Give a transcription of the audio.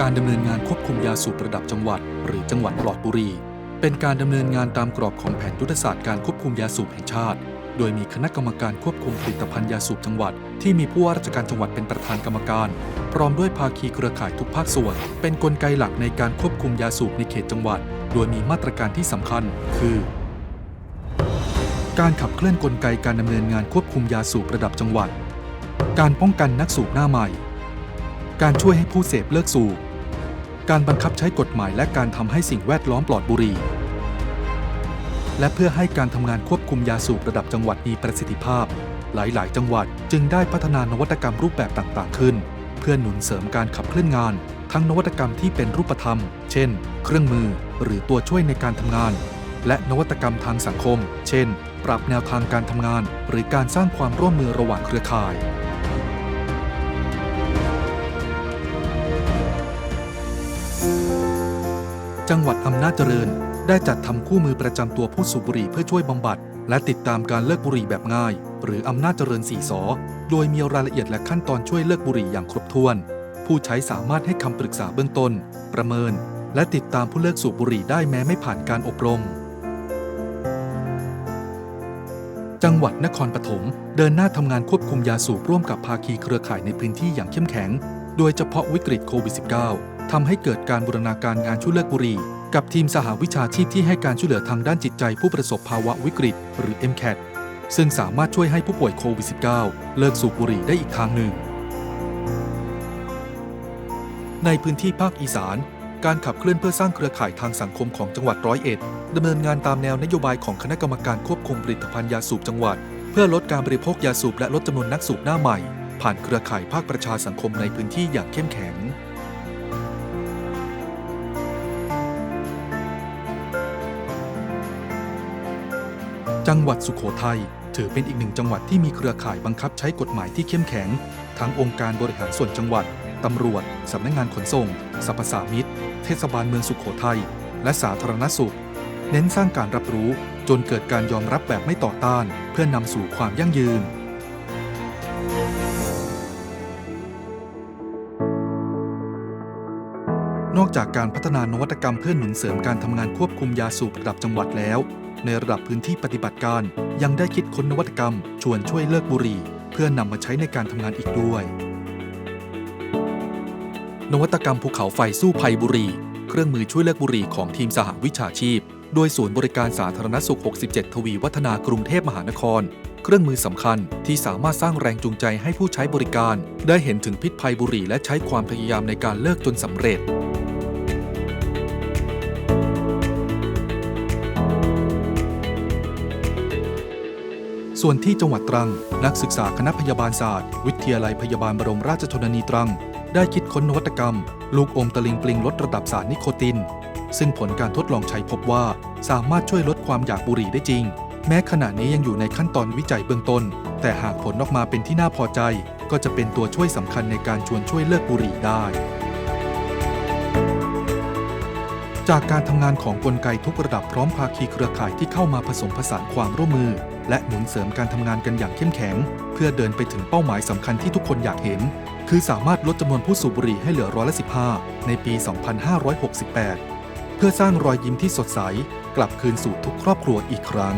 การดำเนินงานควบคุมยาสูบระดับจังหวัด หรือจังหวัดปลอดบุหรี่เป็นการดำเนินงานตามกรอบของแผนยุทธศาสตร์การควบคุมยาสูบแห่งชาติ โดยมีคณะกรรมการควบคุมผลิตภัณฑ์ยาสูบจังหวัด ที่มีผู้ว่าราชการจังหวัดเป็นประธานกรรมการ พร้อมด้วยภาคีเครือข่ายทุกภาคส่วน เป็นกลไกหลักในการควบคุมยาสูบในเขตจังหวัด โดยมีมาตรการที่สำคัญ คือการขับเคลื่อนกลไกการดำเนินงานควบคุมยาสูบระดับจังหวัด การป้องกันนักสูบหน้าใหม่ การช่วยให้ผู้เสพเลิกสูบ การบังคับใช้กฎหมายและการทำให้สิ่งแวดล้อมปลอดบุหรี่ และเพื่อให้การทำงานควบคุมยาสูบระดับจังหวัดมีประสิทธิภาพ หลาย ๆ จังหวัดจึงได้พัฒนานวัตกรรมรูปแบบต่าง ๆ ขึ้น เพื่อหนุนเสริมการขับเคลื่อนงาน ทั้งนวัตกรรมที่เป็นรูปธรรม เช่น เครื่องมือ หรือตัวช่วยในการทำงาน และนวัตกรรมทางสังคม เช่น ปรับแนวทางการทำงาน หรือการสร้างความร่วมมือระหว่างเครือข่าย จังหวัดอำนาจเจริญ ได้จัดทำคู่มือประจำตัวผู้สูบบุหรี่เพื่อช่วยบำบัด และติดตามการเลิกบุหรี่แบบง่าย หรืออำนาจเจริญสีสอโดยมีรายละเอียดและขั้นตอนช่วยเลิกบุหรี่อย่างครบถ้วน ผู้ใช้สามารถให้คำปรึกษาเบื้องต้น ประเมิน และติดตามผู้เลิกสูบบุหรี่ได้แม้ไม่ผ่านการอบรม จังหวัดนครปฐมเดินหน้าทำงานควบคุมยาสูบร่วมกับภาคีเครือข่ายในพื้นที่อย่างเข้มแข็ง โดยเฉพาะวิกฤตโควิด -19 ทำให้เกิดการบูรณาการงานช่วยเลิกบุหรี่กับทีมสหวิชาชีพที่ให้การช่วยเหลือทางด้านจิตใจผู้ประสบภาวะวิกฤต หรือ MCAT ซึ่งสามารถช่วยให้ผู้ป่วยโควิด -19 เลิกสูบบุหรี่ได้อีกทางหนึ่ง ในพื้นที่ภาคอีสาน การขับเคลื่อนเพื่อสร้างเครือข่ายทางสังคมของจังหวัดร้อยเอ็ดดำเนินงานตามแนวนโยบายของคณะกรรมการควบคุมผลิตภัณฑ์ยาสูบจังหวัด เพื่อลดการบริโภคยาสูบและลดจำนวนนักสูบหน้าใหม่ ผ่านเครือข่ายภาคประชาสังคมในพื้นที่อย่างเข้มแข็ง จังหวัดสุโขทัยถือเป็นอีกหนึ่งจังหวัดที่มีเครือข่ายบังคับใช้กฎหมายที่เข้มแข็ง ทั้งองค์การบริหารส่วนจังหวัด ตำรวจ สำนักงานขนส่งสรรพสามิตเทศบาลเมืองสุโขทัย และสาธารณสุข เน้นสร้างการรับรู้จนเกิดการยอมรับแบบไม่ต่อต้าน เพื่อนำสู่ความยั่งยืน นอกจากการพัฒนานวัตกรรมเพื่อหนุนเสริมการทำงานควบคุมยาสูบระดับจังหวัดแล้ว ในระดับพื้นที่ปฏิบัติการ ยังได้คิดค้นนวัตกรรม ชวนช่วยเลิกบุหรี่ เพื่อนำมาใช้ในการทำงานอีกด้วย นวัตกรรมภูเขาไฟสู้ภัยบุหรี่ เครื่องมือช่วยเลิกบุหรี่ของทีมสหวิชาชีพ โดยศูนย์บริการสาธารณสุข 67 ทวีวัฒนากรุงเทพมหานคร เครื่องมือสำคัญที่สามารถสร้างแรงจูงใจให้ผู้ใช้บริการ ได้เห็นถึงพิษภัยบุหรี่และใช้ความพยายามในการเลิกจนสำเร็จ ส่วนที่จังหวัดตรัง นักศึกษาคณะพยาบาลศาสตร์ วิทยาลัยพยาบาลบรมราชชนนีตรัง ได้คิดค้นนวัตกรรม ลูกอมตะลิงปลิงลดระดับสารนิโคติน ซึ่งผลการทดลองใช้พบว่า สามารถช่วยลดความอยากบุหรี่ได้จริง แม้ขณะนี้ยังอยู่ในขั้นตอนวิจัยเบื้องต้น แต่หากผลออกมาเป็นที่น่าพอใจ ก็จะเป็นตัวช่วยสำคัญในการชวนช่วยเลิกบุหรี่ได้ จากการทำงานของกลไกทุกระดับพร้อมภาคีเครือข่ายที่เข้ามาผสมผสานความร่วมมือ และหนุนเสริมการทำงานกันอย่างเข้มแข็ง เพื่อเดินไปถึงเป้าหมายสำคัญที่ทุกคนอยากเห็น คือสามารถลดจำนวนผู้สูบบุหรี่ให้เหลือร้อยละ15 ในปี 2568 เพื่อสร้างรอยยิ้มที่สดใส กลับคืนสู่ทุกครอบครัวอีกครั้ง